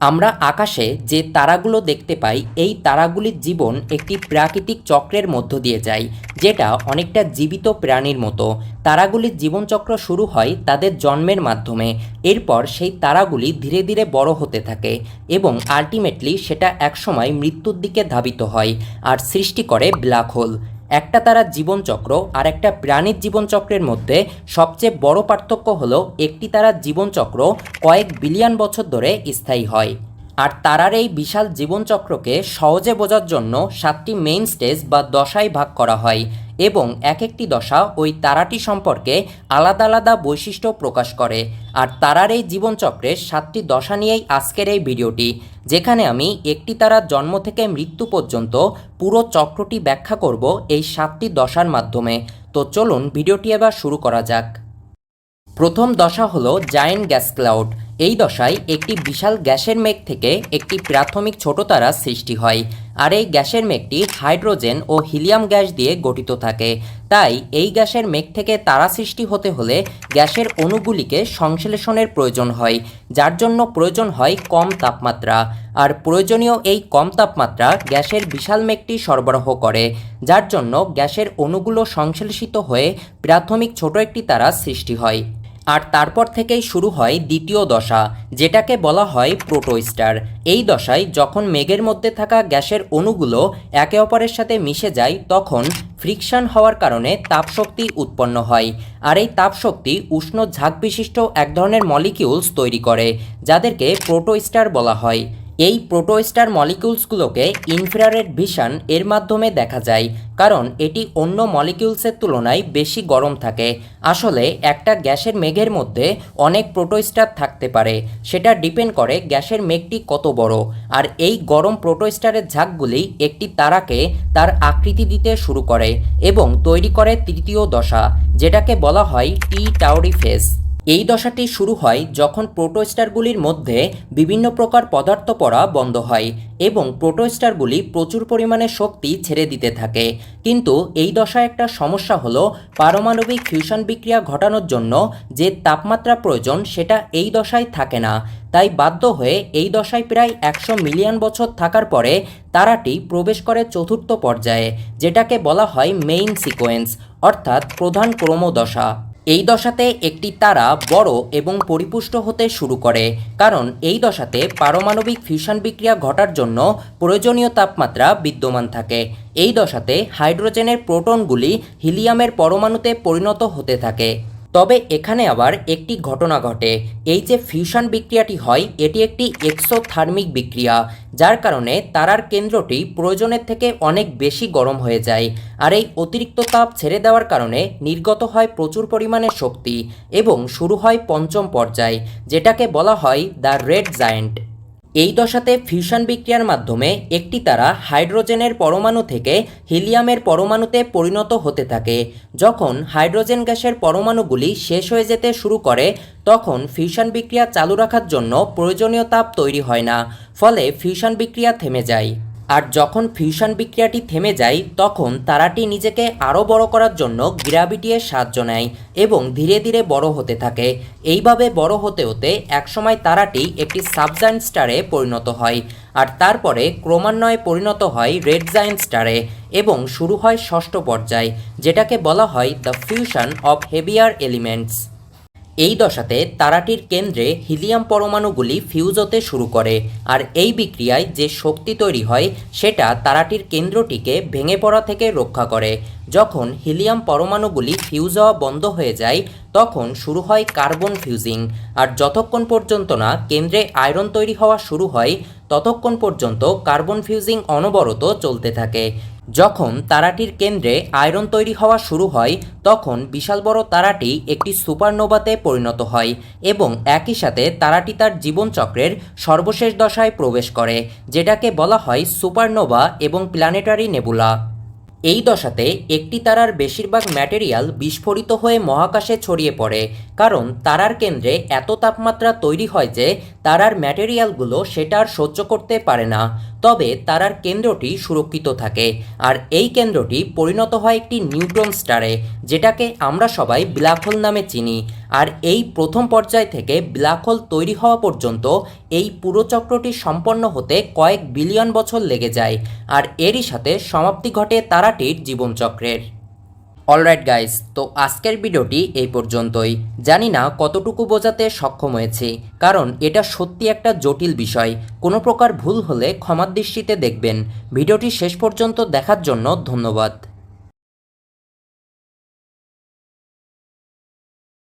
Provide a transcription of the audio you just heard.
আমরা আকাশে যে তারাগুলো দেখতে পাই, এই তারাগুলির জীবন একটি প্রাকৃতিক চক্রের মধ্য দিয়ে যায়, যেটা অনেকটা জীবিত প্রাণীর মতো। তারাগুলির জীবনচক্র শুরু হয় তাদের জন্মের মাধ্যমে। এরপর সেই তারাগুলি ধীরে ধীরে বড় হতে থাকে এবং আলটিমেটলি সেটা একসময় মৃত্যুর দিকে ধাবিত হয় আর সৃষ্টি করে ব্ল্যাক হোল। একটা তারার জীবনচক্র আর একটা প্রাণীর জীবনচক্রের মধ্যে সবচেয়ে বড় পার্থক্য হল একটি তারার জীবনচক্র কয়েক বিলিয়ন বছর ধরে স্থায়ী হয়। আর তারার এই বিশাল জীবনচক্রকে সহজে বোঝার জন্য সাতটি মেইন স্টেজ বা দশায় ভাগ করা হয়। এবং এক একটি দশা ওই তারাটি সম্পর্কে আলাদা আলাদা বৈশিষ্ট্য প্রকাশ করে। আর তারার এই জীবনচক্রের সাতটি দশা নিয়েই আজকের এই ভিডিওটি, যেখানে আমি একটি তারার জন্ম থেকে মৃত্যু পর্যন্ত পুরো চক্রটি ব্যাখ্যা করব এই সাতটি দশার মাধ্যমে। তো চলুন ভিডিওটি এবার শুরু করা যাক। প্রথম দশা হলো জায়েন্ট গ্যাস ক্লাউড এই দশায় একটি বিশাল গ্যাসের মেঘ থেকে একটি প্রাথমিক ছোট তারা সৃষ্টি হয়, আর এই গ্যাসের মেঘটি হাইড্রোজেন ও হিলিয়াম গ্যাস দিয়ে গঠিত থাকে। তাই এই গ্যাসের মেঘ থেকে তারা সৃষ্টি হতে হলে গ্যাসের অণুগুলিকে সংশ্লেষণের প্রয়োজন হয়, যার জন্য প্রয়োজন হয় কম তাপমাত্রা। আর প্রয়োজনীয় এই কম তাপমাত্রা গ্যাসের বিশাল মেঘটি সরবরাহ করে, যার জন্য গ্যাসের অণুগুলো সংশ্লেষিত হয়ে প্রাথমিক ছোট একটি তারা সৃষ্টি হয়। আর তারপর থেকেই শুরু হয় দ্বিতীয় দশা, যেটাকে বলা হয় প্রোটোস্টার। এই দশায় যখন মেঘের মধ্যে থাকা গ্যাসের অণুগুলো একে অপরের সাথে মিশে যায়, তখন ফ্রিকশন হওয়ার কারণে তাপশক্তি উৎপন্ন হয়। আর এই তাপশক্তি উষ্ণ ঝাঁক বিশিষ্ট এক ধরনের মলিকিউলস তৈরি করে, যাদেরকে প্রোটোস্টার বলা হয়। এই প্রোটোস্টার মলিকিউলসগুলোকে ইনফ্রারেড ভিশন এর মাধ্যমে দেখা যায়, কারণ এটি অন্য মলিকিউলসের তুলনায় বেশি গরম থাকে। আসলে, একটা গ্যাসের মেঘের মধ্যে অনেক প্রোটোস্টার থাকতে পারে, সেটা ডিপেন্ড করে গ্যাসের মেঘটি কত বড়। আর এই গরম প্রোটোস্টারের ঝাঁকগুলি একটি তারাকে তার আকৃতি দিতে শুরু করে এবং তৈরি করে তৃতীয় দশা, যেটাকে বলা হয় টি টাউরি ফেস। এই দশাটি শুরু হয় যখন প্রোটোস্টারগুলির মধ্যে বিভিন্ন প্রকার পদার্থ পড়া বন্ধ হয় এবং প্রোটোস্টারগুলি প্রচুর পরিমাণে শক্তি ছেড়ে দিতে থাকে। কিন্তু এই দশায় একটা সমস্যা হলো পারমাণবিক ফিউশন বিক্রিয়া ঘটানোর জন্য যে তাপমাত্রা প্রয়োজন সেটা এই দশায় থাকে না। তাই বাধ্য হয়ে এই দশায় প্রায় একশো মিলিয়ন বছর থাকার পরে তারাটি প্রবেশ করে চতুর্থ পর্যায়ে, যেটাকে বলা হয় মেইন সিকোয়েন্স, অর্থাৎ প্রধান ক্রমদশা। এই দশাতে একটি তারা বড় এবং পরিপুষ্ট হতে শুরু করে, কারণ এই দশাতে পারমাণবিক ফিউশন বিক্রিয়া ঘটার জন্য প্রয়োজনীয় তাপমাত্রা বিদ্যমান থাকে। এই দশাতে হাইড্রোজেনের প্রোটনগুলি হিলিয়ামের পরমাণুতে পরিণত হতে থাকে। তবে এখানে আবার একটি ঘটনা ঘটে। এই যে ফিউশন বিক্রিয়াটি হয়, এটি একটি এক্সোথার্মিক বিক্রিয়া, যার কারণে তারার কেন্দ্রটি প্রয়োজনের থেকে অনেক বেশি গরম হয়ে যায়। আর এই অতিরিক্ত তাপ ছেড়ে দেওয়ার কারণে নির্গত হয় প্রচুর পরিমাণে শক্তি এবং শুরু হয় পঞ্চম পর্যায়, যেটাকে বলা হয় দ্য রেড জায়েন্ট এই দশাতে ফিউশন বিক্রিয়ার মাধ্যমে একটি তারা হাইড্রোজেনের পরমাণু থেকে হিলিয়ামের পরমাণুতে পরিণত হতে থাকে। যখন হাইড্রোজেন গ্যাসের পরমাণুগুলি শেষ হয়ে যেতে শুরু করে, তখন ফিউশন বিক্রিয়া চালু রাখার জন্য প্রয়োজনীয় তাপ তৈরি হয় না, ফলে ফিউশন বিক্রিয়া থেমে যায়। আর যখন ফিউশন বিক্রিয়াটি থেমে যায়, তখন তারাটি নিজেকে আরও বড় করার জন্য গ্র্যাভিটি এর সাহায্য নেয় এবং ধীরে ধীরে বড় হতে থাকে। এইভাবে বড় হতে হতে একসময় তারাটি একটি সাবজায়েন্ট স্টারে পরিণত হয় আর তারপরে ক্রমান্বয়ে পরিণত হয় রেড জায়েন্ট স্টারে এবং শুরু হয় ষষ্ঠ পর্যায়, যেটাকে বলা হয় the fusion of heavier elements এই দশাতে তারাটির কেন্দ্রে হিলিয়াম পরমাণুগুলি ফিউজ হতে শুরু করে, আর এই বিক্রিয়ায় যে শক্তি তৈরি হয়, সেটা তারাটির কেন্দ্রটিকে ভেঙে পড়া থেকে রক্ষা করে। যখন হিলিয়াম পরমাণুগুলি ফিউজ হওয়া বন্ধ হয়ে যায়, তখন শুরু হয় কার্বন ফিউজিং আর যতক্ষণ পর্যন্ত না কেন্দ্রে আয়রন তৈরি হওয়া শুরু হয়, ততক্ষণ পর্যন্ত কার্বন ফিউজিং অনবরত চলতে থাকে। যখন তারাটির কেন্দ্রে আয়রন তৈরি হওয়া শুরু হয়, তখন বিশাল বড় তারাটি একটি সুপারনোভাতে পরিণত হয় এবং একই সাথে তারাটি তার জীবনচক্রের সর্বশেষ দশায় প্রবেশ করে, যেটাকে বলা হয় সুপারনোভা এবং প্ল্যানেটারি নেবুলা। এই দশাতে একটি তারার বেশিরভাগ ম্যাটেরিয়াল বিস্ফোরিত হয়ে মহাকাশে ছড়িয়ে পড়ে, কারণ তারার কেন্দ্রে এত তাপমাত্রা তৈরি হয় যে তারার ম্যাটেরিয়ালগুলো সেটা আর সহ্য করতে পারে না। তবে তারার কেন্দ্রটি সুরক্ষিত থাকে, আর এই কেন্দ্রটি পরিণত হয় একটি নিউট্রন স্টারে, যেটাকে আমরা সবাই ব্ল্যাক হোল নামে চিনি। আর এই প্রথম পর্যায় থেকে ব্ল্যাক হোল তৈরি হওয়া পর্যন্ত এই পুরো চক্রটি সম্পন্ন হতে কয়েক বিলিয়ন বছর লেগে যায়, আর এরই সাথে সমাপ্তি ঘটে তারাটির জীবনচক্রের। অলরাইট গাইস তো আজকের ভিডিওটি এই পর্যন্তই। জানি না কতটুকু বোঝাতে সক্ষম হয়েছি, কারণ এটা সত্যি একটা জটিল বিষয়। কোনো প্রকার ভুল হলে ক্ষমার দৃষ্টিতে দেখবেন। ভিডিওটি শেষ পর্যন্ত দেখার জন্য ধন্যবাদ।